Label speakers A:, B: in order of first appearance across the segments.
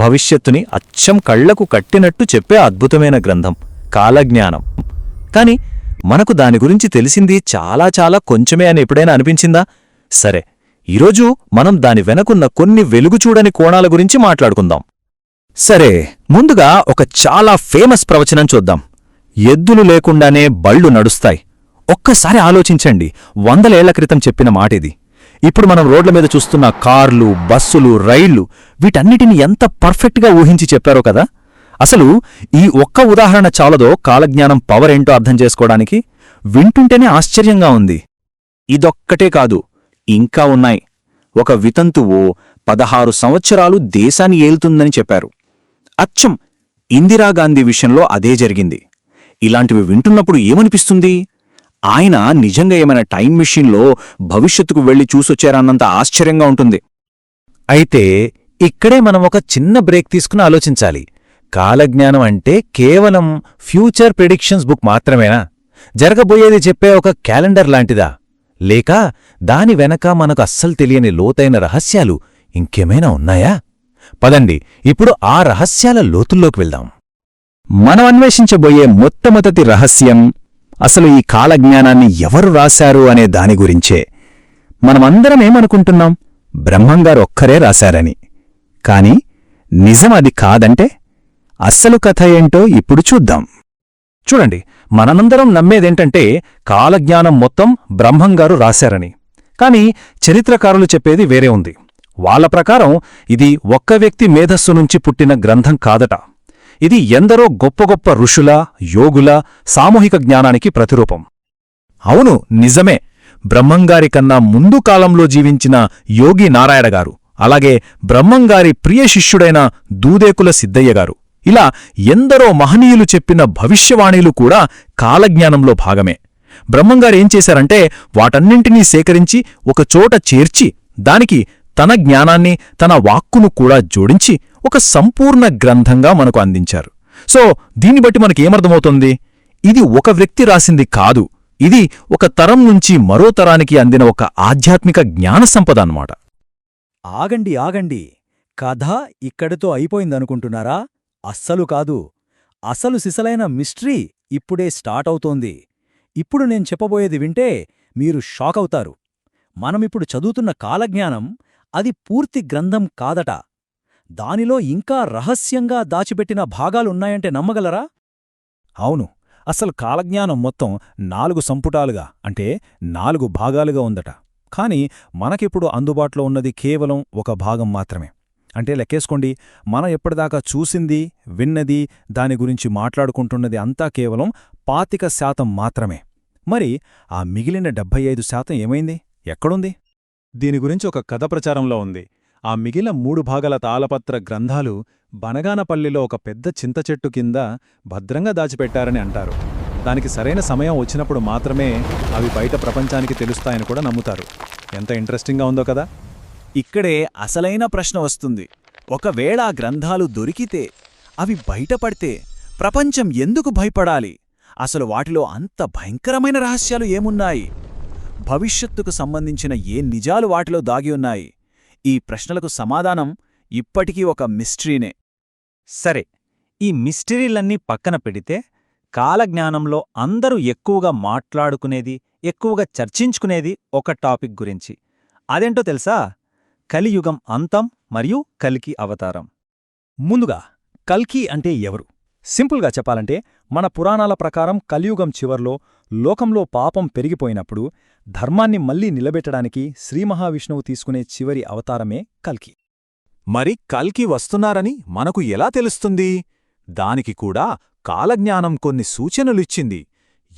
A: భవిష్యత్తుని అచ్చం కళ్ళకు కట్టినట్టు చెప్పే అద్భుతమైన గ్రంథం కాలజ్ఞానం. కాని మనకు దాని గురించి తెలిసింది చాలా చాలా కొంచెమే అని ఎప్పుడైనా అనిపించిందా? సరే ఈరోజు మనం దాని వెనకున్న కొన్ని వెలుగుచూడని కోణాల గురించి మాట్లాడుకుందాం. సరే ముందుగా ఒక చాలా ఫేమస్ ప్రవచనం చూద్దాం. ఎద్దులు లేకుండానే బళ్ళు నడుస్తాయి. ఒక్కసారి ఆలోచించండి వందలేళ్ళ క్రితం చెప్పిన మాటిది. ఇప్పుడు మనం రోడ్ల మీద చూస్తున్న కార్లు బస్సులు రైళ్ళు వీటన్నిటిని ఎంత పర్ఫెక్ట్గా ఊహించి చెప్పారో కదా? అసలు ఈ ఒక్క ఉదాహరణ చాలదో కాలజ్ఞానం పవర్ ఏంటో అర్థం చేసుకోవడానికి వింటుంటేనే ఆశ్చర్యంగా ఉంది. ఇదొక్కటే కాదు ఇంకా ఉన్నాయి. ఒక వితంతువు పదహారు సంవత్సరాలు దేశాన్ని ఏలుతుందని చెప్పారు. అచ్చం! ఇందిరాగాంధీ విషయంలో అదే జరిగింది. ఇలాంటివి వింటున్నప్పుడు ఏమనిపిస్తుంది? ఆయన నిజంగా ఏమైనా టైం మెషిన్లో భవిష్యత్తుకు వెళ్ళి చూసొచ్చారన్నంత ఆశ్చర్యంగా ఉంటుంది. అయితే ఇక్కడే మనం ఒక చిన్న బ్రేక్ తీసుకుని ఆలోచించాలి. కాలజ్ఞానం అంటే కేవలం ఫ్యూచర్ ప్రిడిక్షన్స్ బుక్ మాత్రమేనా? జరగబోయేది చెప్పే ఒక క్యాలెండర్ లాంటిదా? లేక దాని వెనక మనకు అస్సలు తెలియని లోతైన రహస్యాలు ఇంకేమైనా ఉన్నాయా? పదండి ఇప్పుడు ఆ రహస్యాల లోతుల్లోకి వెళ్దాం. మనం అన్వేషించబోయే మొట్టమొదటి రహస్యం అసలు ఈ కాలజ్ఞానాన్ని ఎవరు రాశారు అనే దాని గురించే మనమందరం ఏమనుకుంటున్నాం? బ్రహ్మంగారు ఒక్కరే రాశారని. కాని నిజం అది కాదంటే అస్సలు కథ ఏంటో ఇప్పుడు చూద్దాం. చూడండి మనందరం నమ్మేదేంటంటే కాలజ్ఞానం మొత్తం బ్రహ్మంగారు రాశారని. కాని చరిత్రకారులు చెప్పేది వేరే ఉంది. వాళ్ళ ప్రకారం ఇది ఒక్క వ్యక్తి మేధస్సు నుంచి పుట్టిన గ్రంథం కాదట. ఇది ఎందరో గొప్ప గొప్ప ఋషుల యోగుల సామూహిక జ్ఞానానికి ప్రతిరూపం. అవును నిజమే. బ్రహ్మంగారి కన్నా ముందు కాలంలో జీవించిన యోగి నారాయణ గారు అలాగే బ్రహ్మంగారి ప్రియ శిష్యుడైన దూదేకుల సిద్ధయ్య గారు. ఇలా ఎందరో మహనీయులు చెప్పిన భవిష్యవాణీలు కూడా కాలజ్ఞానంలో భాగమే. బ్రహ్మంగారేం చేశారంటే వాటన్నింటినీ సేకరించి ఒకచోట చేర్చి దానికి తన జ్ఞానాన్ని తన వాక్కును కూడా జోడించి ఒక సంపూర్ణ గ్రంథంగా మనకు అందించారు. సో దీన్ని బట్టి మనకేమర్థమవుతుంది ఇది ఒక వ్యక్తి రాసింది కాదు. ఇది ఒక తరం నుంచి మరో తరానికి అందిన ఒక ఆధ్యాత్మిక జ్ఞాన సంపద అన్నమాట.
B: ఆగండి ఆగండి. కథ ఇక్కడితో అయిపోయిందనుకుంటున్నారా? అస్సలు కాదు. అసలు సిసలైన మిస్టరీ ఇప్పుడే స్టార్ట్ అవుతోంది. ఇప్పుడు నేను చెప్పబోయేది వింటే మీరు షాక్ అవుతారు మనమిప్పుడు చదువుతున్న కాలజ్ఞానం అది పూర్తి గ్రంథం కాదట. దానిలో ఇంకా రహస్యంగా దాచిపెట్టిన భాగాలున్నాయంటే నమ్మగలరా?
C: అవును. అసలు కాలజ్ఞానం మొత్తం నాలుగు సంపుటాలుగా అంటే నాలుగు భాగాలుగా ఉందట. కాని మనకిప్పుడు అందుబాటులో ఉన్నది కేవలం ఒక భాగం మాత్రమే. అంటే లెక్కేసుకోండి మనం ఎప్పటిదాకా చూసింది విన్నది దాని గురించి మాట్లాడుకుంటున్నది అంతా కేవలం పాతిక శాతం మాత్రమే. మరి ఆ మిగిలిన డెబ్భై ఐదు శాతం ఏమైంది? ఎక్కడుంది? దీని గురించి ఒక కథ ప్రచారంలో ఉంది. ఆ మిగిలిన మూడు భాగాల తాళపత్ర గ్రంథాలు బనగానపల్లిలో ఒక పెద్ద చింత చెట్టు కింద భద్రంగా దాచిపెట్టారని అంటారు. దానికి సరైన సమయం వచ్చినప్పుడు మాత్రమే అవి బయట ప్రపంచానికి తెలుస్తాయని కూడా నమ్ముతారు. ఎంత ఇంట్రెస్టింగ్గా ఉందో కదా!
B: ఇక్కడే అసలైన ప్రశ్న వస్తుంది. ఒకవేళ ఆ గ్రంథాలు దొరికితే అవి బయటపడితే ప్రపంచం ఎందుకు భయపడాలి? అసలు వాటిలో అంత భయంకరమైన రహస్యాలు ఏమున్నాయి? భవిష్యత్తుకు సంబంధించిన ఏ నిజాలు వాటిలో దాగి ఉన్నాయి? ఈ ప్రశ్నలకు సమాధానం ఇప్పటికీ ఒక మిస్టరీనే.
A: సరే ఈ మిస్టరీలన్నీ పక్కన పెడితే కాలజ్ఞానంలో అందరూ ఎక్కువగా మాట్లాడుకునేది ఎక్కువగా చర్చించుకునేది ఒక టాపిక్ గురించి. అదేంటో తెలుసా? కలియుగం అంతం మరియు కల్కి అవతారం.
C: ముందుగా కల్కి అంటే ఎవరు? సింపుల్గా చెప్పాలంటే మన పురాణాల ప్రకారం కలియుగం చివర్లో లోకంలో పాపం పెరిగిపోయినప్పుడు ధర్మాన్ని మళ్ళీ నిలబెట్టడానికి శ్రీమహావిష్ణువు తీసుకునే చివరి అవతారమే కల్కి.
D: మరి కల్కి వస్తున్నారని మనకు ఎలా తెలుస్తుంది? దానికి కూడా కాలజ్ఞానం కొన్ని సూచనలిచ్చింది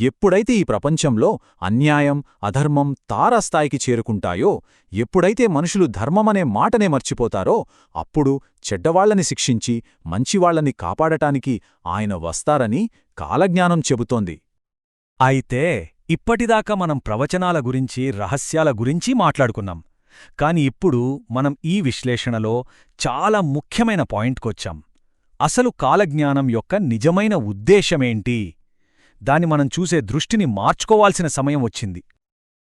D: ఎప్పుడైతే ఈ ప్రపంచంలో అన్యాయం అధర్మం తారాస్థాయికి చేరుకుంటాయో ఎప్పుడైతే మనుషులు ధర్మమనే మాటనే మర్చిపోతారో అప్పుడు చెడ్డవాళ్ళని శిక్షించి మంచివాళ్ళని కాపాడటానికి ఆయన వస్తారని కాలజ్ఞానం చెబుతోంది.
C: అయితే ఇప్పటిదాకా మనం ప్రవచనాల గురించి రహస్యాల గురించి మాట్లాడుకున్నాం. కాని ఇప్పుడు మనం ఈ విశ్లేషణలో చాలా ముఖ్యమైన పాయింట్కొచ్చాం. అసలు కాలజ్ఞానం యొక్క నిజమైన ఉద్దేశమేంటి? దాని మనం చూసే దృష్టిని మార్చుకోవాల్సిన సమయం వచ్చింది.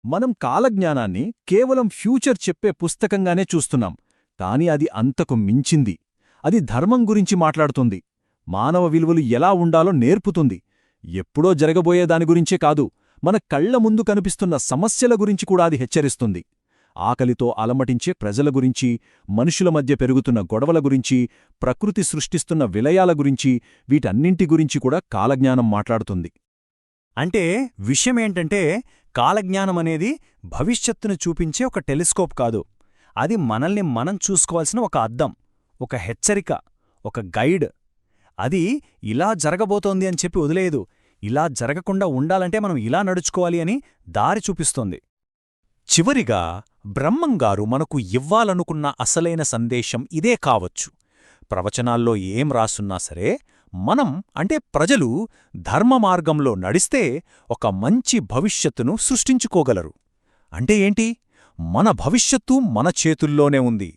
D: మనం కాలజ్ఞానాన్ని కేవలం ఫ్యూచర్ చెప్పే పుస్తకంగానే చూస్తున్నాం. కాని అది అంతకు మించింది. అది ధర్మం గురించి మాట్లాడుతుంది. మానవ విలువలు ఎలా ఉండాలో నేర్పుతుంది. ఎప్పుడో జరగబోయే దాని గురించే కాదు మన కళ్ళ ముందు కనిపిస్తున్న సమస్యల గురించి కూడా అది హెచ్చరిస్తుంది. ఆకలితో అలమటించే ప్రజల గురించి మనుషుల మధ్య పెరుగుతున్న గొడవల గురించి ప్రకృతి సృష్టిస్తున్న విలయాల గురించి వీటన్నింటి గురించి కూడా కాలజ్ఞానం మాట్లాడుతుంది.
B: అంటే విషయమేంటంటే కాలజ్ఞానమనేది భవిష్యత్తును చూపించే ఒక టెలిస్కోప్ కాదు. అది మనల్ని మనం చూసుకోవాల్సిన ఒక అద్దం ఒక హెచ్చరిక ఒక గైడ్. అది ఇలా జరగబోతోంది అని చెప్పి వదిలేదు ఇలా జరగకుండా ఉండాలంటే మనం ఇలా నడుచుకోవాలి అని దారి చూపిస్తోంది.
D: చివరిగా బ్రహ్మంగారు మనకు ఇవ్వాలనుకున్న అసలైన సందేశం ఇదే కావచ్చు. ప్రవచనాల్లో ఏం రాసున్నా సరే మనం అంటే ప్రజలు ధర్మ మార్గంలో నడిస్తే ఒక మంచి భవిష్యత్తును సృష్టించుకోగలరు. అంటే ఏంటి? మన భవిష్యత్తు మన చేతుల్లోనే ఉంది.